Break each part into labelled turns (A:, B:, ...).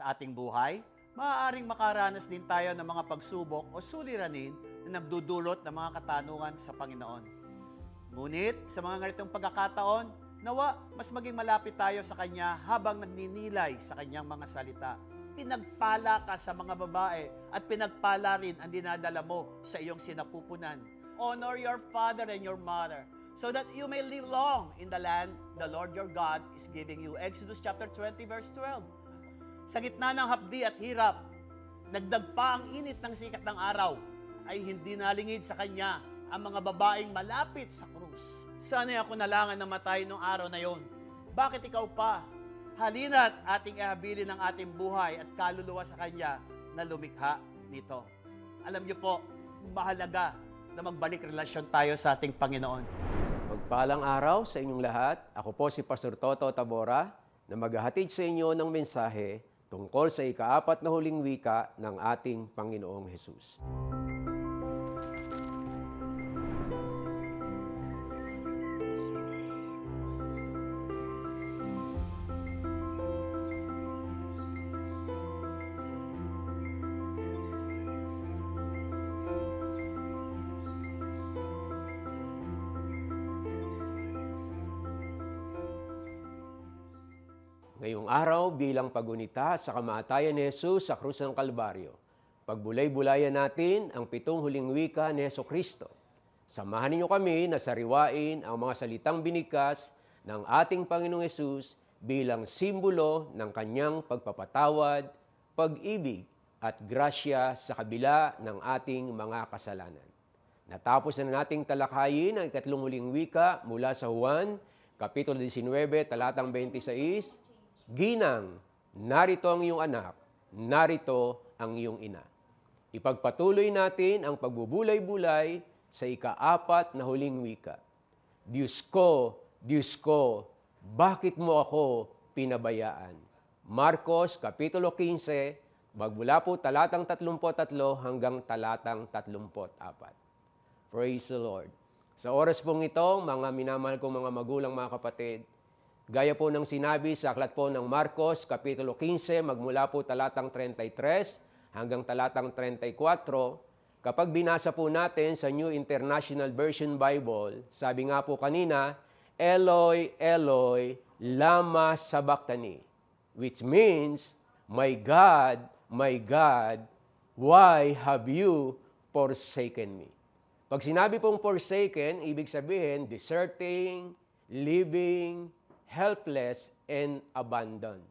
A: Sa ating buhay, maaaring makaranas din tayo ng mga pagsubok o suliranin na nagdudulot ng mga katanungan sa Panginoon. Ngunit sa mga ganitong pagkakataon, nawa mas maging malapit tayo sa Kanya habang nagninilay sa Kanyang mga salita. Pinagpala ka sa mga babae at pinagpala rin ang dinadala mo sa iyong sinapupunan. Honor your father and your mother so that you may live long in the land the Lord your God is giving you. Exodus chapter 20 verse 12. Sa gitna ng hapdi at hirap, nagdag pa ang init ng sikat ng araw, ay hindi nalingid sa kanya ang mga babaeng malapit sa krus. Sana'y ako nalangan na matay nung araw na yon. Bakit ikaw pa? Halina't ating ihabilin ang ating buhay at kaluluwa sa Kanya na lumikha nito. Alam niyo po, mahalaga na magbalik relasyon tayo sa ating Panginoon.
B: Magpalang araw sa inyong lahat. Ako po si Pastor Toto Tabora na maghahatid sa inyo ng mensahe tungkol sa ikaapat na huling wika ng ating Panginoong Hesus. Ngayong araw bilang pagunita sa kamatayan ni Jesus sa krus ng Kalbaryo, pagbulay-bulayan natin ang pitong huling wika ni Yeso Kristo. Samahan ninyo kami na sariwain ang mga salitang binikas ng ating Panginoong Yesus bilang simbolo ng kanyang pagpapatawad, pag-ibig at grasya sa kabila ng ating mga kasalanan. Natapos na nating talakayin ang ikatlong huling wika mula sa Juan, Kapitulo 19, talatang 26, Ginang, narito ang iyong anak, narito ang iyong ina. Ipagpatuloy natin ang pagbubulay-bulay sa ikaapat na huling wika. Diyos ko, Diyos ko, bakit mo ako pinabayaan? Marcos, Kapitulo 15, magmula po talatang 33 hanggang talatang 34. Praise the Lord. Sa oras pong ito, mga minamahal kong mga magulang, mga kapatid, gaya po ng sinabi sa aklat po ng Marcos, Kapitulo 15, magmula po talatang 33 hanggang talatang 34, kapag binasa po natin sa New International Version Bible, sabi nga po kanina, Eloi, Eloi, lama sabachthani, which means, My God, my God, why have you forsaken me? Pag sinabi pong forsaken, ibig sabihin deserting, living, helpless, and abandoned.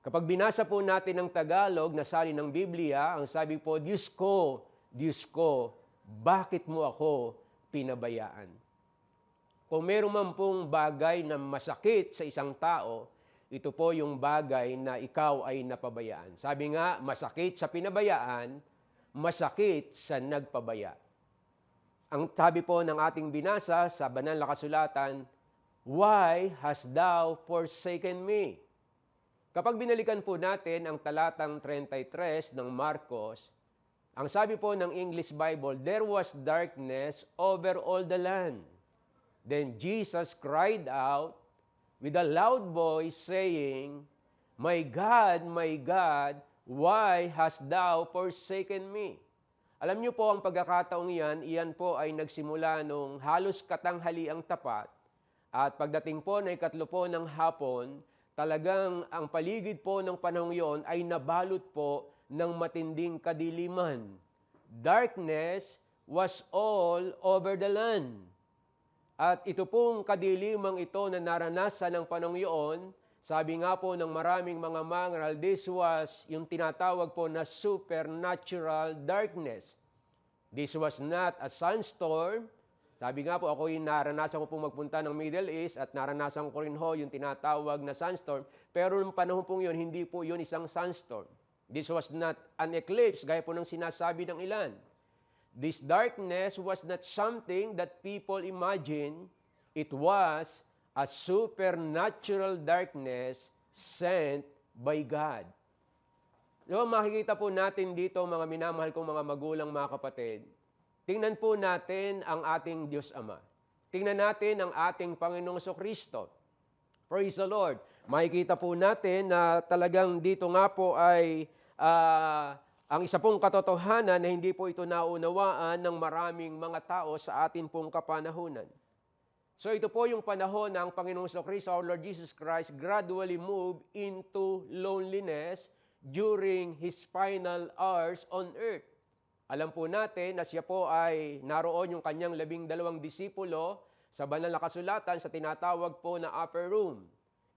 B: Kapag binasa po natin ng Tagalog na sali ng Biblia, ang sabi po, Diyos ko, Diyos ko, bakit mo ako pinabayaan? Kung meron man pong bagay na masakit sa isang tao, ito po yung bagay na ikaw ay napabayaan. Sabi nga, masakit sa pinabayaan, masakit sa nagpabaya. Ang sabi po ng ating binasa sa banal na kasulatan, Why hast thou forsaken me? Kapag binalikan po natin ang talatang 33 ng Marcos, ang sabi po ng English Bible, There was darkness over all the land. Then Jesus cried out with a loud voice saying, My God, my God, why hast thou forsaken me? Alam niyo po ang pagkakataong iyan, iyan po ay nagsimula nung halos katanghali ang tapat at pagdating po na ikatlo po ng hapon, talagang ang paligid po ng panahong iyon ay nabalot po ng matinding kadiliman. Darkness was all over the land. At ito pong kadilimang ito na naranasan ng panahong iyon, sabi nga po ng maraming mga mangaral, this was yung tinatawag po na supernatural darkness. This was not a sunstorm, sabi nga po, ako yung naranasan ko pong magpunta ng Middle East at naranasan ko rin ho yung tinatawag na sunstorm. Pero nung panahon pong yun, hindi po yun isang sunstorm. This was not an eclipse, gaya po ng sinasabi ng ilan. This darkness was not something that people imagine. It was a supernatural darkness sent by God. So, makikita po natin dito, mga minamahal kong mga magulang, mga kapatid, Tingnan po natin ang ating Diyos Ama. Tingnan natin ang ating Panginoong Kristo. Praise the Lord. makikita po natin na talagang dito nga po ay ah, ang isa pong katotohanan na hindi po ito naunawaan ng maraming mga tao sa atin pong kapanahunan. So ito po yung panahon ng Panginoong Kristo, our Lord Jesus Christ, gradually moved into loneliness during His final hours on earth. Alam po natin na siya po ay naroon yung kanyang labing dalawang disipulo sa banal na kasulatan sa tinatawag po na upper room.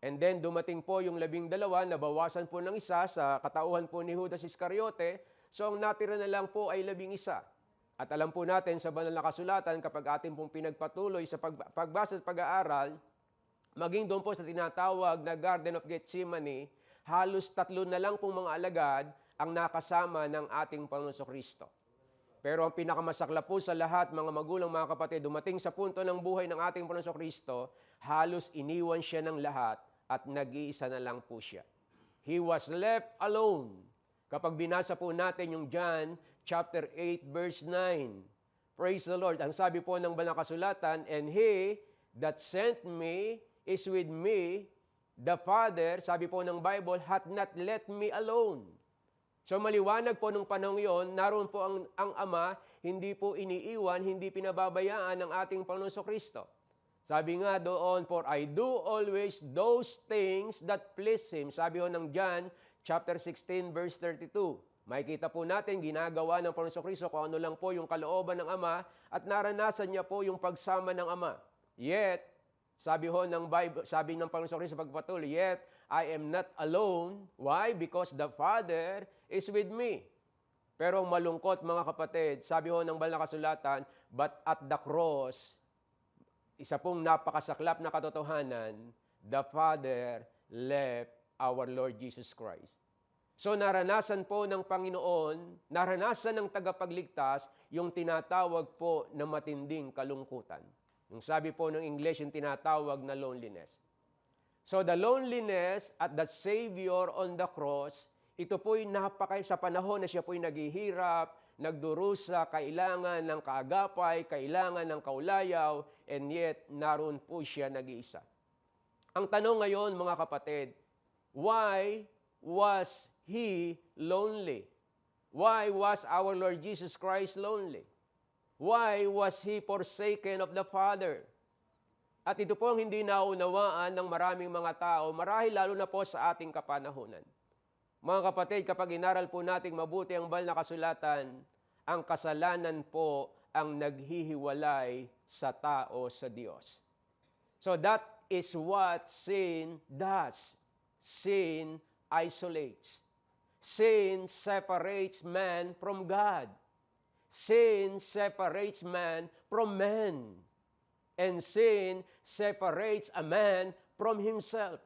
B: And then dumating po yung labing dalawa, nabawasan po ng isa sa katauhan po ni Judas Iscariote. So ang natira na lang po ay labing isa. At alam po natin sa banal na kasulatan, kapag atin pong pinagpatuloy sa pag, pagbasa at pag-aaral, maging doon po sa tinatawag na Garden of Gethsemane, halos tatlo na lang pong mga alagad ang nakasama ng ating Panginoon Kristo. Pero ang pinakamasakla po sa lahat, mga magulang, mga kapatid, dumating sa punto ng buhay ng ating Panginoon Kristo, halos iniwan siya ng lahat at nag-iisa na lang po siya. He was left alone. Kapag binasa po natin yung John chapter 8 verse 9. Praise the Lord. Ang sabi po ng banal na kasulatan, and he that sent me is with me. The Father, sabi po ng Bible, hath not let me alone. So maliwanag po nung panahon yon, naroon po ang, ang Ama, hindi po iniiwan, hindi pinababayaan ng ating Panginoon Kristo. Sabi nga doon, for I do always those things that please Him. Sabi ho ng John chapter 16 verse 32. Makikita po natin, ginagawa ng Panginoon Kristo kung ano lang po yung kalooban ng Ama at naranasan niya po yung pagsama ng Ama. Yet, sabi ho ng Bible, sabi ng Panginoon Kristo pagpatuloy, yet I am not alone. Why? Because the Father is with me. Pero malungkot mga kapatid, sabi ho ng banal na kasulatan, but at the cross, isa pong napakasaklap na katotohanan, the Father left our Lord Jesus Christ. So naranasan po ng Panginoon, naranasan ng tagapagligtas yung tinatawag po na matinding kalungkutan. Yung sabi po ng English, yung tinatawag na loneliness. So the loneliness at the Savior on the cross, ito po'y napaka sa panahon na siya po'y naghihirap, nagdurusa, kailangan ng kaagapay, kailangan ng kaulayaw, and yet naroon po siya nag-iisa. Ang tanong ngayon mga kapatid, why was He lonely? Why was our Lord Jesus Christ lonely? Why was He forsaken of the Father? At ito po ang hindi naunawaan ng maraming mga tao, marahil lalo na po sa ating kapanahunan. Mga kapatid, kapag inaral po nating mabuti ang bal na kasulatan, ang kasalanan po ang naghihiwalay sa tao sa Diyos. So that is what sin does. Sin isolates. Sin separates man from God. Sin separates man from man. And sin separates a man from himself.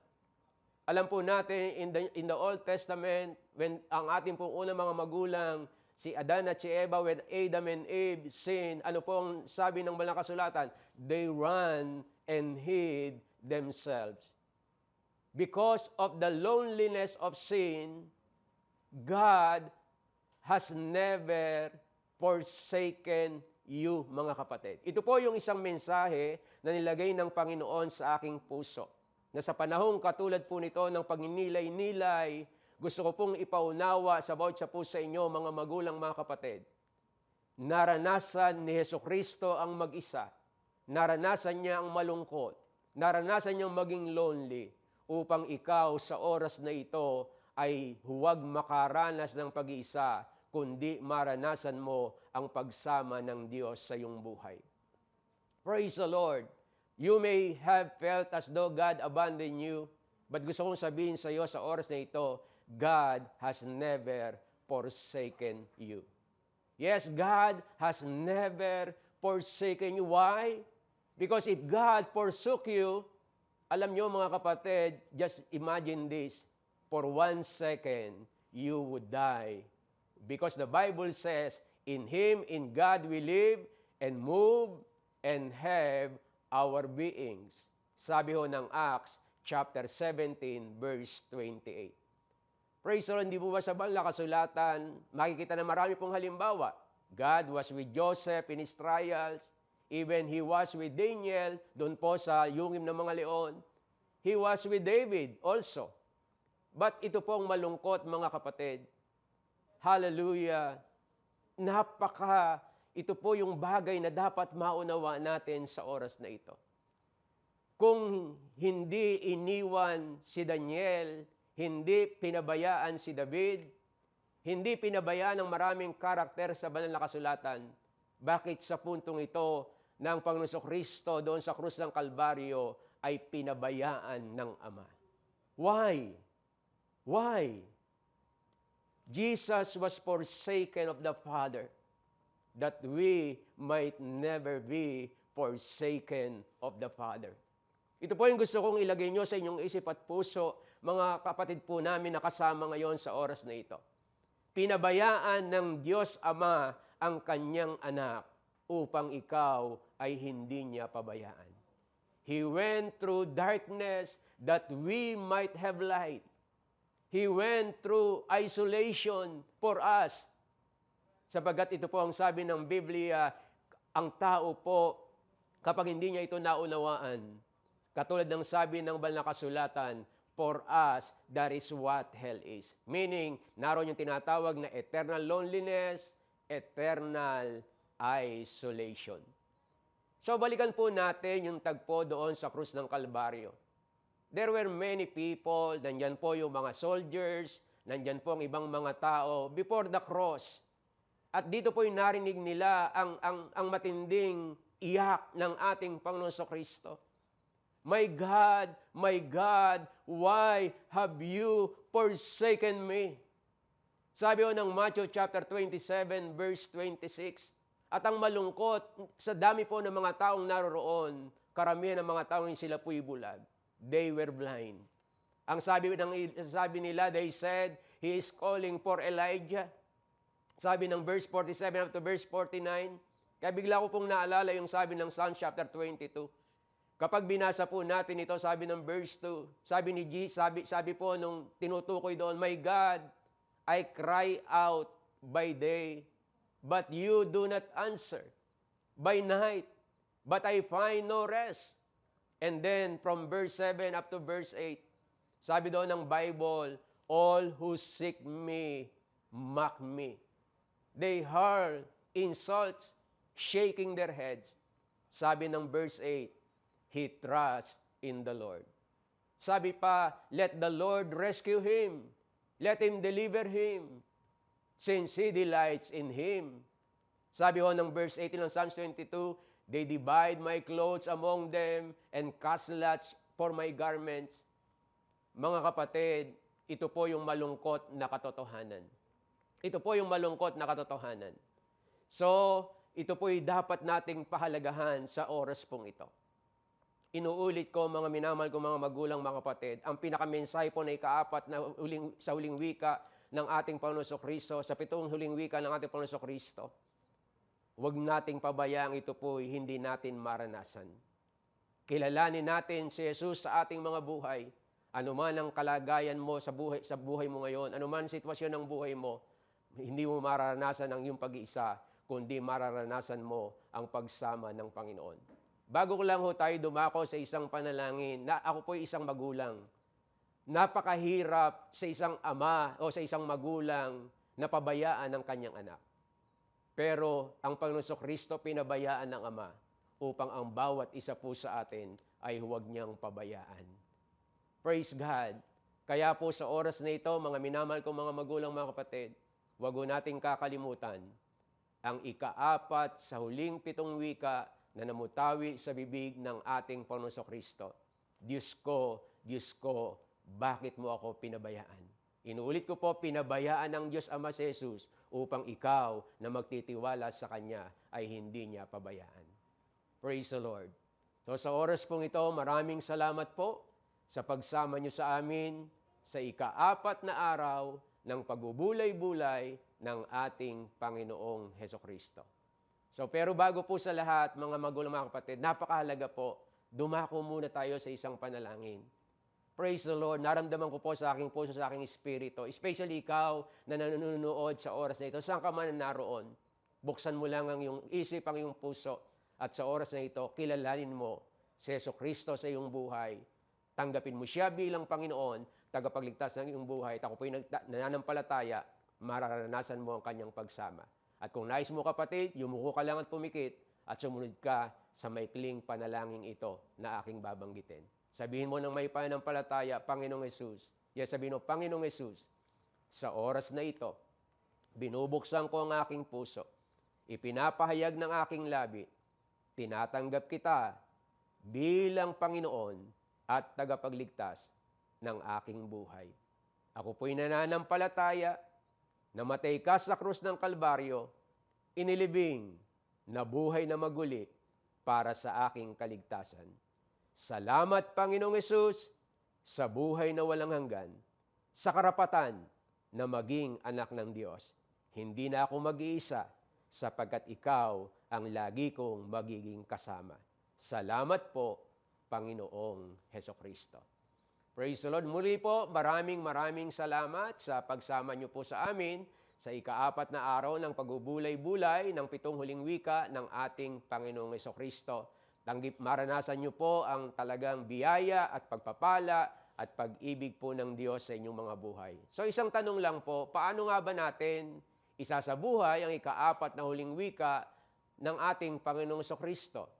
B: Alam po natin in the, in the Old Testament, when ang ating pong unang mga magulang, si Adan at si Eva, when Adam and Eve sin, ano po ang sabi ng balang kasulatan? They run and hid themselves. Because of the loneliness of sin, God has never forsaken you, mga kapatid. Ito po yung isang mensahe na nilagay ng Panginoon sa aking puso. Na sa panahong katulad po nito ng pagninilay-nilay, gusto ko pong ipaunawa sa bawat sa po sa inyo, mga magulang, mga kapatid. Naranasan ni Heso Kristo ang mag-isa. Naranasan niya ang malungkot. Naranasan niyang maging lonely upang ikaw sa oras na ito ay huwag makaranas ng pag-iisa, kundi maranasan mo ang pagsama ng Diyos sa iyong buhay. Praise the Lord. You may have felt as though God abandoned you, but gusto kong sabihin sa iyo sa oras na ito, God has never forsaken you. Yes, God has never forsaken you. Why? Because if God forsook you, alam nyo mga kapatid, just imagine this, for one second, you would die. Because the Bible says, in Him, in God we live and move and have our beings. Sabi ho ng Acts chapter 17 verse 28. Praise the Lord, hindi po ba sa banal na kasulatan, makikita na marami pong halimbawa. God was with Joseph in his trials. Even he was with Daniel, doon po sa yungim ng mga leon. He was with David also. But ito pong malungkot mga kapatid. Hallelujah. Napaka, ito po yung bagay na dapat maunawa natin sa oras na ito. Kung hindi iniwan si Daniel, hindi pinabayaan si David, hindi pinabayaan ng maraming karakter sa banal na kasulatan, bakit sa puntong ito ng Panginoon Kristo doon sa krus ng Kalbaryo ay pinabayaan ng Ama? Why? Why? Jesus was forsaken of the Father that we might never be forsaken of the Father. Ito po yung gusto kong ilagay nyo sa inyong isip at puso, mga kapatid po namin na kasama ngayon sa oras na ito. Pinabayaan ng Diyos Ama ang kanyang anak upang ikaw ay hindi niya pabayaan. He went through darkness that we might have light. He went through isolation for us. Sapagat ito po ang sabi ng Biblia, ang tao po, kapag hindi niya ito naunawaan, katulad ng sabi ng banal na kasulatan, for us, that is what hell is. Meaning, naroon yung tinatawag na eternal loneliness, eternal isolation. So, balikan po natin yung tagpo doon sa krus ng Kalbaryo. There were many people, nandyan po yung mga soldiers, nandyan po ang ibang mga tao before the cross. At dito po yung narinig nila ang, ang, ang matinding iyak ng ating Panginoon Kristo. My God, my God, why have you forsaken me? Sabi ho ng Matthew chapter 27 verse 26. At ang malungkot, sa dami po ng mga taong naroroon, karamihan ng mga taong sila po'y bulag. They were blind. Ang sabi, ng, sabi nila, they said, He is calling for Elijah. Sabi ng verse 47 up to verse 49. Kaya bigla ko pong naalala yung sabi ng Psalm chapter 22. Kapag binasa po natin ito, sabi ng verse 2, sabi ni G, sabi, sabi po nung tinutukoy doon, My God, I cry out by day, but you do not answer. By night, but I find no rest. And then from verse 7 up to verse 8, sabi doon ng Bible, All who seek me, mock me. They hurl insults, shaking their heads. Sabi ng verse 8, He trusts in the Lord. Sabi pa, let the Lord rescue him. Let him deliver him. Since he delights in him. Sabi ho ng verse 18 ng Psalms 22, They divide my clothes among them and cast lots for my garments. Mga kapatid, ito po yung malungkot na katotohanan. Ito po yung malungkot na katotohanan. So, ito po'y dapat nating pahalagahan sa oras pong ito. Inuulit ko mga minamahal ko mga magulang, mga kapatid, ang pinakamensahe po na ikaapat na huling, sa huling wika ng ating Panginoon Kristo, sa pitong huling wika ng ating Panginoon Kristo, huwag nating pabayaan ito po hindi natin maranasan. Kilalanin natin si Jesus sa ating mga buhay, anuman ang kalagayan mo sa buhay, sa buhay mo ngayon, anuman sitwasyon ng buhay mo, hindi mo mararanasan ang iyong pag-iisa, kundi mararanasan mo ang pagsama ng Panginoon. Bago ko lang ho tayo dumako sa isang panalangin, na ako po isang magulang. Napakahirap sa isang ama o sa isang magulang na pabayaan ng kanyang anak. Pero ang Panginoon Kristo pinabayaan ng Ama upang ang bawat isa po sa atin ay huwag niyang pabayaan. Praise God. Kaya po sa oras na ito, mga minamahal kong mga magulang, mga kapatid, huwag ho nating kakalimutan ang ikaapat sa huling pitong wika na namutawi sa bibig ng ating Panginoon Kristo. Diyos ko, Diyos ko, bakit mo ako pinabayaan? Inuulit ko po, pinabayaan ng Diyos Ama si Jesus upang ikaw na magtitiwala sa Kanya ay hindi niya pabayaan. Praise the Lord. So sa oras pong ito, maraming salamat po sa pagsama niyo sa amin sa ikaapat na araw ng pagbubulay-bulay ng ating Panginoong Heso Kristo. So pero bago po sa lahat, mga magulang mga kapatid, napakahalaga po, dumako muna tayo sa isang panalangin. Praise the Lord. Naramdaman ko po sa aking puso, sa aking espiritu. Especially ikaw na nanonood sa oras na ito. Saan ka man naroon, buksan mo lang ang iyong isip, ang iyong puso. At sa oras na ito, kilalanin mo si Yeso Kristo sa iyong buhay. tanggapin mo siya bilang Panginoon, tagapagligtas ng iyong buhay, at ako po'y nananampalataya, mararanasan mo ang kanyang pagsama. At kung nais mo kapatid, yumuko ka lang at pumikit at sumunod ka sa maikling panalangin ito na aking babanggitin. Sabihin mo ng may pananampalataya, Panginoong Yesus. Yes, sabihin mo, Panginoong Yesus, sa oras na ito, binubuksan ko ang aking puso, ipinapahayag ng aking labi, tinatanggap kita bilang Panginoon at tagapagligtas ng aking buhay. Ako po'y nananampalataya, namatay ka sa krus ng Kalbaryo, inilibing, nabuhay na maguli para sa aking kaligtasan. Salamat, Panginoong Yesus, sa buhay na walang hanggan, sa karapatan na maging anak ng Diyos. Hindi na ako mag-iisa sapagkat ikaw ang lagi kong magiging kasama. Salamat po, Panginoong Heso Kristo. Praise the Lord. Muli po, maraming maraming salamat sa pagsama niyo po sa amin sa ikaapat na araw ng pagbubulay-bulay ng pitong huling wika ng ating Panginoong Heso Kristo. Tanggip maranasan niyo po ang talagang biyaya at pagpapala at pag-ibig po ng Diyos sa inyong mga buhay. So isang tanong lang po, paano nga ba natin isasabuhay ang ikaapat na huling wika ng ating Panginoong Kristo?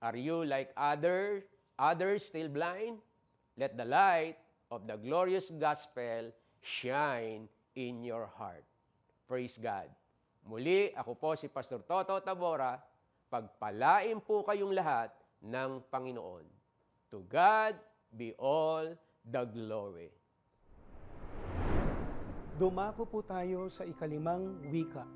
B: Are you like other, others still blind? Let the light of the glorious gospel shine in your heart. Praise God. Muli, ako po si Pastor Toto Tabora. Pagpalain po kayong lahat ng Panginoon. To God be all the glory.
C: Dumako po tayo sa ikalimang wika.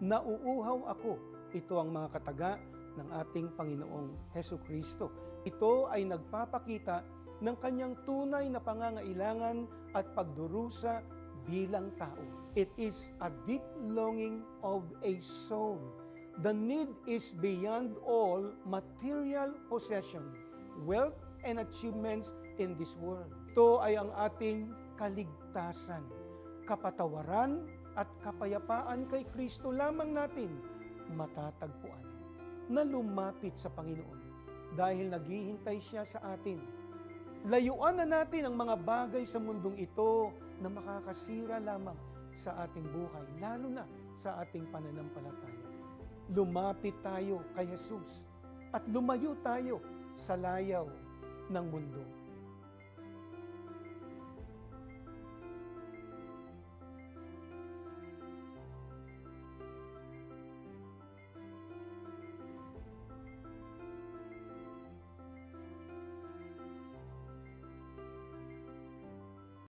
C: Nauuhaw ako. Ito ang mga kataga ng ating Panginoong Heso Kristo. Ito ay nagpapakita ng kanyang tunay na pangangailangan at pagdurusa bilang tao. It is a deep longing of a soul. The need is beyond all material possession, wealth, and achievements in this world. Ito ay ang ating kaligtasan, kapatawaran at kapayapaan kay Kristo lamang natin matatagpuan na lumapit sa Panginoon dahil naghihintay siya sa atin. Layuan na natin ang mga bagay sa mundong ito na makakasira lamang sa ating buhay, lalo na sa ating pananampalataya. Lumapit tayo kay Jesus at lumayo tayo sa layaw ng mundo.